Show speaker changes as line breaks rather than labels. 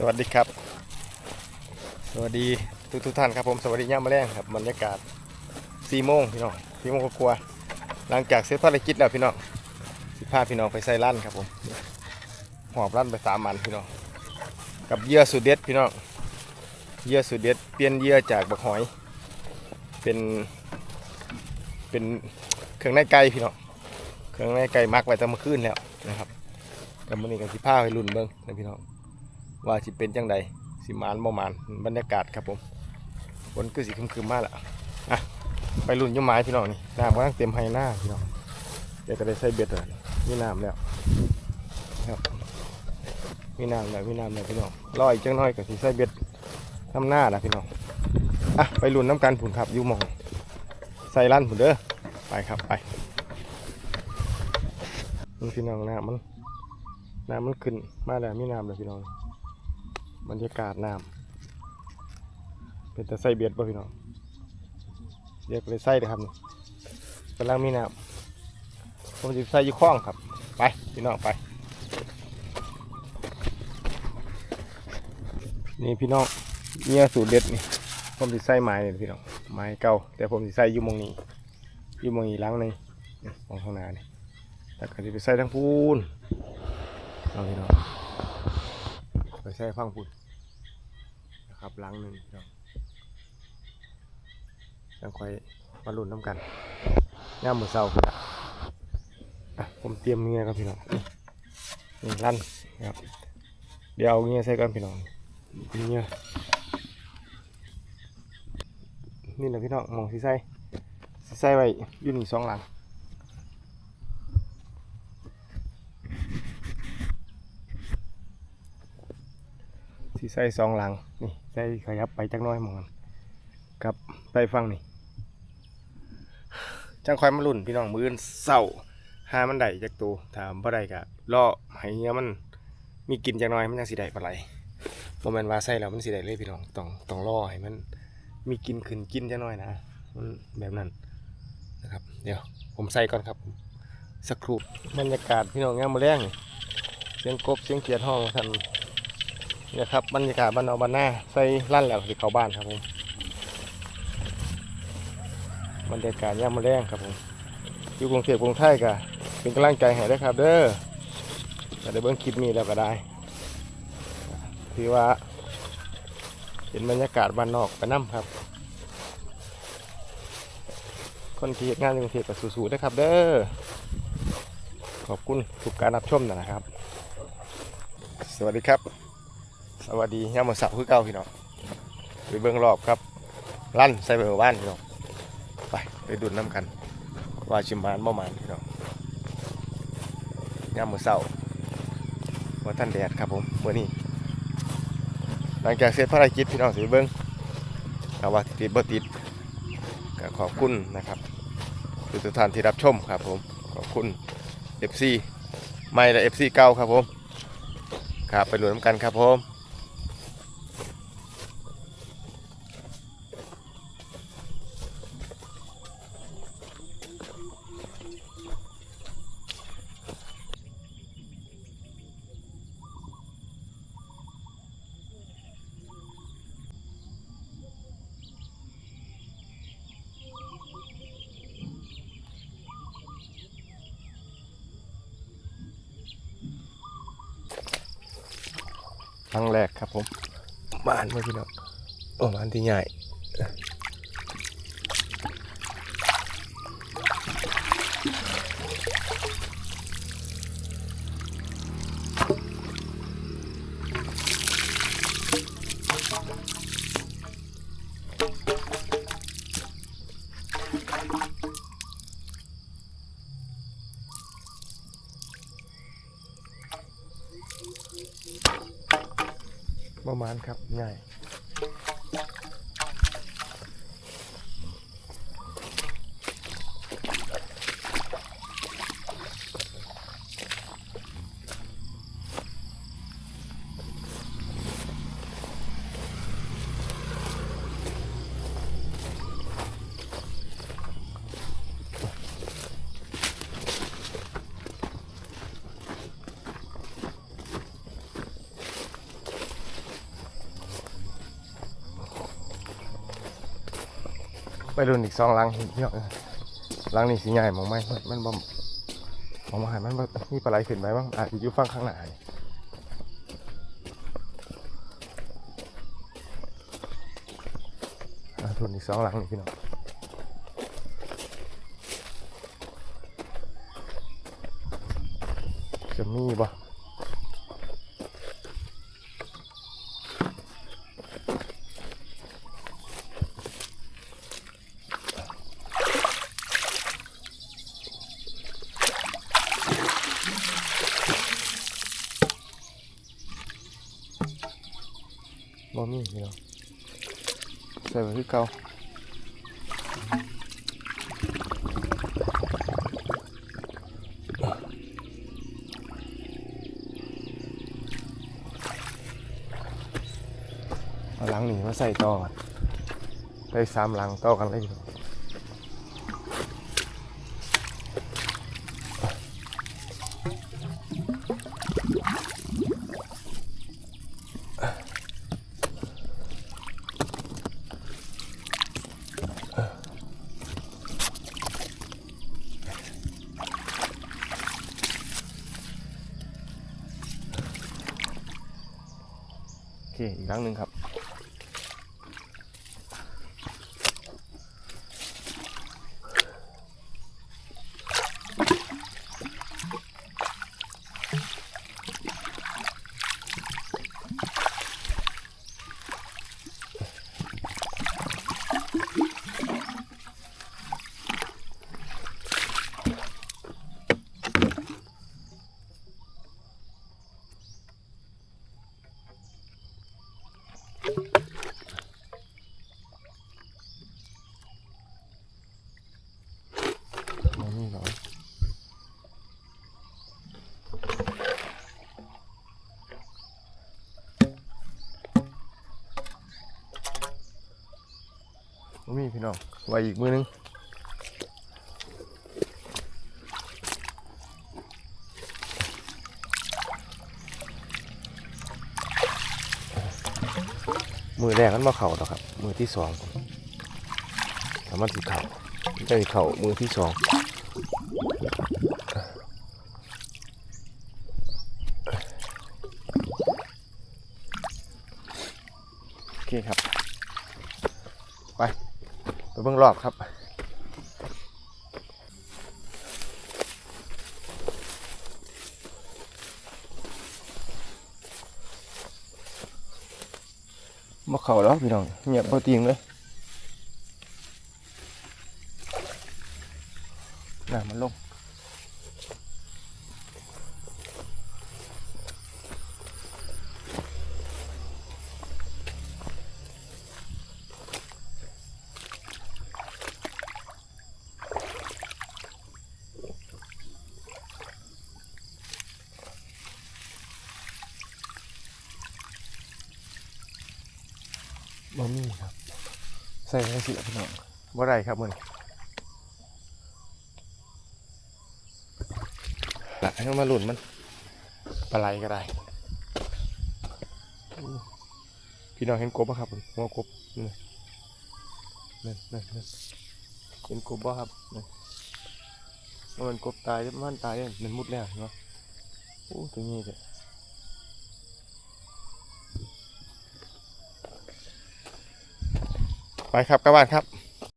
สวัสดีครับ สวัสดีทุกทุกท่านครับผมสวัสดีย่ามมาแรงครับบรรยากาศสี่โมงพี่น้องสี่โมงกลัวหลังจากเสร็จภารกิจแล้วพี่น้องสิพาพี่น้องไปใส่ลั่นครับผมหอบลั่นไปสามมันพี่น้องกับเยื่อสุดเด็ดพี่น้องเยื่อสุดเด็ดเปลี่ยนเยื่อจากบักหอย เป็นเป็นเครื่องในไก่พี่น้องเครื่องในไก่มักไว้ตั้งเมื่อคืนแล้วนะครับกับมื้อนี้ก็สิพาไปรุ่นเบิ่งนะพี่น้อง ว่าสิเป็นจังใดสิมานบ่มานบรรยากาศครับผมฝนก็สิครึมๆมาละอะไปรุ่นยุ่ไม้พี่น้องนี่น้ำกำลังเต็มไฮหน้าพี่น้องเดี๋ยวก็ได้ใส่เบ็ดเลยมีน้ำแล้วครับมีน้ำแล้วมีน้ำแล้วพี่น้องรออีกจังน้อยก็สิใส่เบ็ดทำหน้าละพี่น้องอะไปรุ่นน้ำกันผุนครับยู่มองใส่ลั่นผุนเด้อไปครับไปพี่น้องน้ำมันน้ำมันขึ้นมาแล้วมีน้ำแล้วพี่น้อง บรรยากาศน้ำเป็นตะไส้เบียดป่พี่น้องเรียกเลยไส้เลยครับกำลังมีน้ำผมจะใส่อยี่ข้องครับ ไปพี่น้องไป นี่พี่น้องเนี่ยสูตรเด็ดนี่ผมจะใส่ไม้นี่พี่น้องไม้เก่าแต่ผมจะใส่อยูหมองนี้อยูหมองนี้ล้างในมองข้างหน้านี่แต่ก็จะไปใส่ทั้งพูนเอาพี่น้อง ไปใช้ฟังพูดนะครับหลังหนึ่งพี่น้องยังคอยมาลุ้นน้ำกันย่ามมือเศร้าพี่ละอะผมเตรียมเงี้ยครับพี่น้องนี่นี่ลั่นนะครับเดี๋ยวเอาเงี้ยใส่กันพี่น้องเงี้ยนี่แหละพี่น้องมองสีใส่ใส่ไว้อยู่นี่สองหลัง สีใส่สองหลังนี่ใส่ขยับไปจักน้อยมองกับไปฟังนี่จังคอยมาลุ่นพี่น้องมืออนเศร้าหามันได้จากตัวถามบ่ได้กะล่อให้เงี้ยมันมีกินจักน้อยมันยังสิได้ปลาไหลบ่แม่นว่าใส่แล้วมันสิได้เลยพี่น้องต้องต้องล่อให้มันมีกินขึ้นกินจักน้อยนะมันแบบนั้นนะครับ เดี๋ยวผมใส่ก่อนครับสักครู่บรรยากาศพี่น้องเงี้ยามมาแรงนี่เสียงกบเสียงเขียดห้องท่าน เนี่ยครับบรรยากาศบ้านเอาบ้านหน้าใส่ลั่นแล้วสิเข้าบ้านครับผมบรรยากาศย่ามมาแรงครับผมอยู่กรุงเทพกรุงไทยก็เป็นกำลังใจให้ด้วยครับ เด้อก็ได้เบิ่งคลิปนี้แล้วก็ได้ถือว่าเห็นบรรยากาศบ้านนอกไปน้ำครับ คนที่เฮ็ดงานกรุงเทพก็สู้ๆนะครับ เด้อขอบคุณทุกการรับชมนะครับ สวัสดีครับ สวัสดียามมื้อเสาร์คือเก่าพี่น้องไปเบิ่งรอบครับลั่นใส่ไปหมู่บ้านพี่น้องไปไปดุนน้ำกัน ว่าชิมบานบ่หมานพี่น้องยามมื้อเสาว่าท่านแดดครับผมเมื้อนี้หลังจากเสร็จภารกิจพี่น้องสิเบิ่งถ้าว่าติดบ่ติดก็ขอบคุณนะครับทุกท่านที่รับชมครับผมขอบคุณ FC ใหม่และ FC เก่าครับผมครับไปลุ้นน้ำกันครับผม ครั้งแรกครับผมบ้านเมื่อพี่น้องโอ้บ้านที่ใหญ่านครับง่าย ไปรุ่นอีกสองลังพี่น้องหลังนี่สีใหญ่มองไหมมันมันบ่มองมาหันมันบ่มีปลาไหลขึ้นไปบ้างอาจจะอยู่ฝั่งข้างหน้านี่อะรุ่นอีกสองหลังนี่พี่น้องจะมีบ่ บ่มีพี่น้องใส่ไว้คือเก่าเอาหลังนี้มาใส่ต่อได้สามหลังต่อกันเลยพี่น้อง เคอีกครั้งหนึ่งครับมีหรอบ่มีพี่ น้องไว้อีกมือหนึงมือแรกมันมาเข่าแล้วครับ มือที่สองถ้ามันสิเข่ามันจะสิเข่ามือที่สองโอเคครับ ไปเบิ่งรอบครับมาเข่าแล้วพี่น้องเงียบพอเตียงเลยน้ำมันลง บ่มีครับ ใส่ให้สียพี่น้องบ่ได้ครับมันละให้มันมาหลุนมันปลาไหลก็ได้ พี่น้องเห็นกบปะครับมหัวกบนี่นั่นนั่นนั่นเห็นกบปะครับนี่มันกบตายมันตายเนี่ยมันมุดแล้วเนปะโอ้ตัวนี้เด้อ ไป ครับกลับบ้านครับ